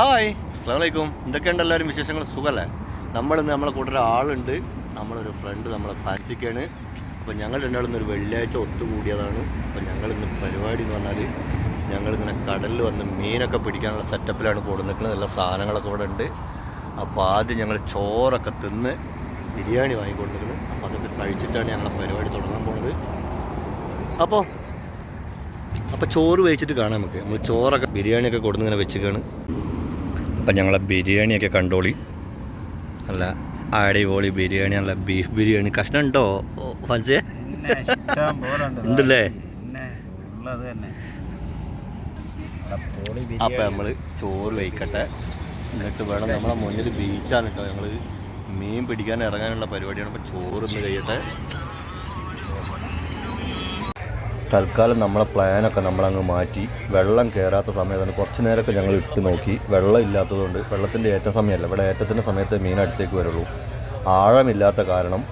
Hi. അസ്സാമലൈക്കും എന്തൊക്കെയുണ്ട് എല്ലാവരും വിശേഷങ്ങൾ? സുഖമല്ലേ നമ്മളിന്ന് നമ്മളെ കൂടെ ഒരാളുണ്ട് നമ്മളൊരു ഫ്രണ്ട് നമ്മളെ ഫാൻസിക്കാണ്. അപ്പോൾ ഞങ്ങൾ രണ്ടാളും ഒരു വെള്ളിയാഴ്ച ഒത്തുകൂടിയതാണ്. അപ്പോൾ ഞങ്ങളിന്ന് പരിപാടി എന്ന് പറഞ്ഞാൽ ഞങ്ങളിങ്ങനെ കടലിൽ വന്ന് മീനൊക്കെ പിടിക്കാനുള്ള സെറ്റപ്പിലാണ് കൂടെ നിൽക്കുന്നത്. എല്ലാ സാധനങ്ങളൊക്കെ ഇവിടെ ഉണ്ട്. അപ്പോൾ ആദ്യം ഞങ്ങൾ ചോറൊക്കെ തിന്ന് ബിരിയാണി വാങ്ങിക്കൊണ്ടിരിക്കുന്നത് അപ്പോൾ അതൊക്കെ കഴിച്ചിട്ടാണ് ഞങ്ങളെ പരിപാടി തുടങ്ങാൻ പോണത്. അപ്പോൾ അപ്പോൾ ചോറ് വെച്ചിട്ട് കാണാം നമുക്ക്. നമ്മൾ ചോറൊക്കെ ബിരിയാണിയൊക്കെ കൊടുന്നിങ്ങനെ വെച്ചിക്കാണ് അപ്പം ഞങ്ങളെ ബിരിയാണിയൊക്കെ കണ്ടോളി. നല്ല അടിപൊളി ബിരിയാണി നല്ല ബീഫ് ബിരിയാണി. കഷ്ണം ഉണ്ടോ ഫൻസേ? ഉണ്ടല്ലേ? അപ്പം നമ്മൾ ചോറ് വയ്ക്കട്ടെ. എന്നിട്ട് വേണം നമ്മളെ മുന്നിൽ ബീച്ചാണ് കേട്ടോ. ഞങ്ങൾ മീൻ പിടിക്കാൻ ഇറങ്ങാനുള്ള പരിപാടിയാണ്. അപ്പോൾ ചോറ് ഇന്ന് കഴിയട്ടെ. തൽക്കാലം നമ്മളെ പ്ലാനൊക്കെ നമ്മളങ്ങ് മാറ്റി. വെള്ളം കയറാത്ത സമയത്താണ് കുറച്ച് നേരമൊക്കെ ഞങ്ങൾ ഇട്ട് നോക്കി. വെള്ളം ഇല്ലാത്തതുകൊണ്ട് വെള്ളത്തിന്റെ ഏറ്റ സമയമല്ല. ഇവിടെ ഏറ്റത്തിന്റെ സമയത്ത് മീൻ അടുത്തേക്ക് വരുള്ളൂ. ആഴമില്ലാത്ത കാരണം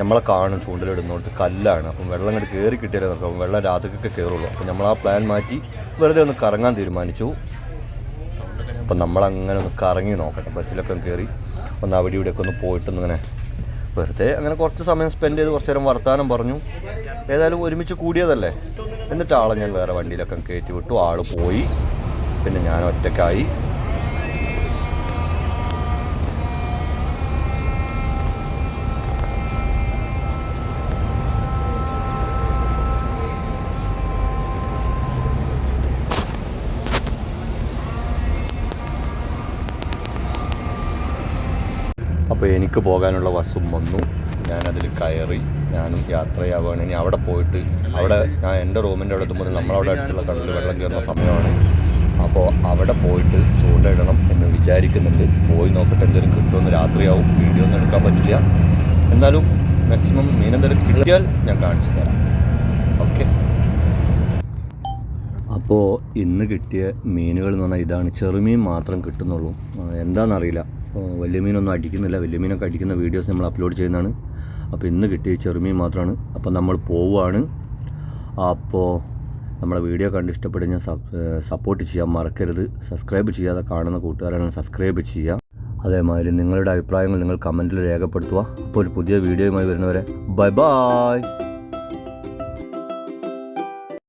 നമ്മളെ കാണും ചൂണ്ടലിടുന്നിടത്ത് കല്ലാണ്. അപ്പം വെള്ളം ഇങ്ങോട്ട് കയറി കിട്ടിയാലേ നോക്കാം വെള്ളം രാത്രിക്കൊക്കെ കയറുള്ളൂ അപ്പം നമ്മൾ ആ പ്ലാൻ മാറ്റി വെറുതെ ഒന്ന് കറങ്ങാൻ തീരുമാനിച്ചു. അപ്പം നമ്മളങ്ങനെ ഒന്ന് കറങ്ങി നോക്കട്ടെ. ബസ്സിലൊക്കെ കയറി ഒന്ന് അവിടെ ഇവിടെയൊക്കെ ഒന്ന് പോയിട്ടൊന്നിങ്ങനെ വെറുതെ അങ്ങനെ കുറച്ച് സമയം സ്പെൻഡ് ചെയ്ത് കുറച്ച് നേരം വർത്തമാനം പറഞ്ഞു. ഏതായാലും ഒരുമിച്ച് കൂടിയതല്ലേ? എന്നിട്ട് ആളെ ഞാൻ വേറെ വണ്ടിയിലൊക്കെ കയറ്റി വിട്ടു. ആൾ പോയി. പിന്നെ ഞാൻ ഒറ്റക്കായി അപ്പോൾ എനിക്ക് പോകാനുള്ള ബസ്സും വന്നു. ഞാനതിൽ കയറി ഞാനും യാത്രയാവുകയാണ്. ഇനി അവിടെ പോയിട്ട് അവിടെ ഞാൻ എന്റെ റൂമിന്റെ അവിടെ എത്തുമ്പോൾ നമ്മളവിടെ അടുത്തുള്ള കടലിൽ വെള്ളം കയറുന്ന സമയമാണ്. അപ്പോൾ അവിടെ പോയിട്ട് ചൂണ്ടയിടണം എന്ന് വിചാരിക്കുന്നുണ്ട്. പോയി നോക്കട്ടെ എന്തെങ്കിലും കിട്ടുമെന്ന് രാത്രിയാവും. വീഡിയോ ഒന്നും എടുക്കാൻ പറ്റില്ല. എന്നാലും മാക്സിമം മീനെന്തെങ്കിലും കിട്ടിയാൽ ഞാൻ കാണിച്ചു തരാം. അപ്പോൾ ഇന്ന് കിട്ടിയ മീനുകൾ എന്ന് പറഞ്ഞാൽ ഇതാണ്. ചെറുമീൻ മാത്രം കിട്ടുന്നുള്ളൂ. എന്താണെന്നറിയില്ല. വലിയ മീനൊന്നും അടിക്കുന്നില്ല. വലിയ മീനൊക്കെ അടിക്കുന്ന വീഡിയോസ് നമ്മൾ അപ്ലോഡ് ചെയ്യുന്നതാണ്. അപ്പോൾ ഇന്ന് കിട്ടിയ ചെറുമീൻ മാത്രമാണ്. അപ്പോൾ നമ്മൾ പോവുകയാണ്. അപ്പോൾ നമ്മളെ വീഡിയോ കണ്ട് ഇഷ്ടപ്പെടുന്ന സപ്പോർട്ട് ചെയ്യാൻ മറക്കരുത്. സബ്സ്ക്രൈബ് ചെയ്യാതെ കാണുന്ന കൂട്ടുകാരാണ് സബ്സ്ക്രൈബ് ചെയ്യുക. അതേമാതിരി നിങ്ങളുടെ അഭിപ്രായങ്ങൾ നിങ്ങൾ കമന്റിൽ രേഖപ്പെടുത്തുക. അപ്പോൾ ഒരു പുതിയ വീഡിയോയുമായി വരുന്നവരെ ബൈ ബായ്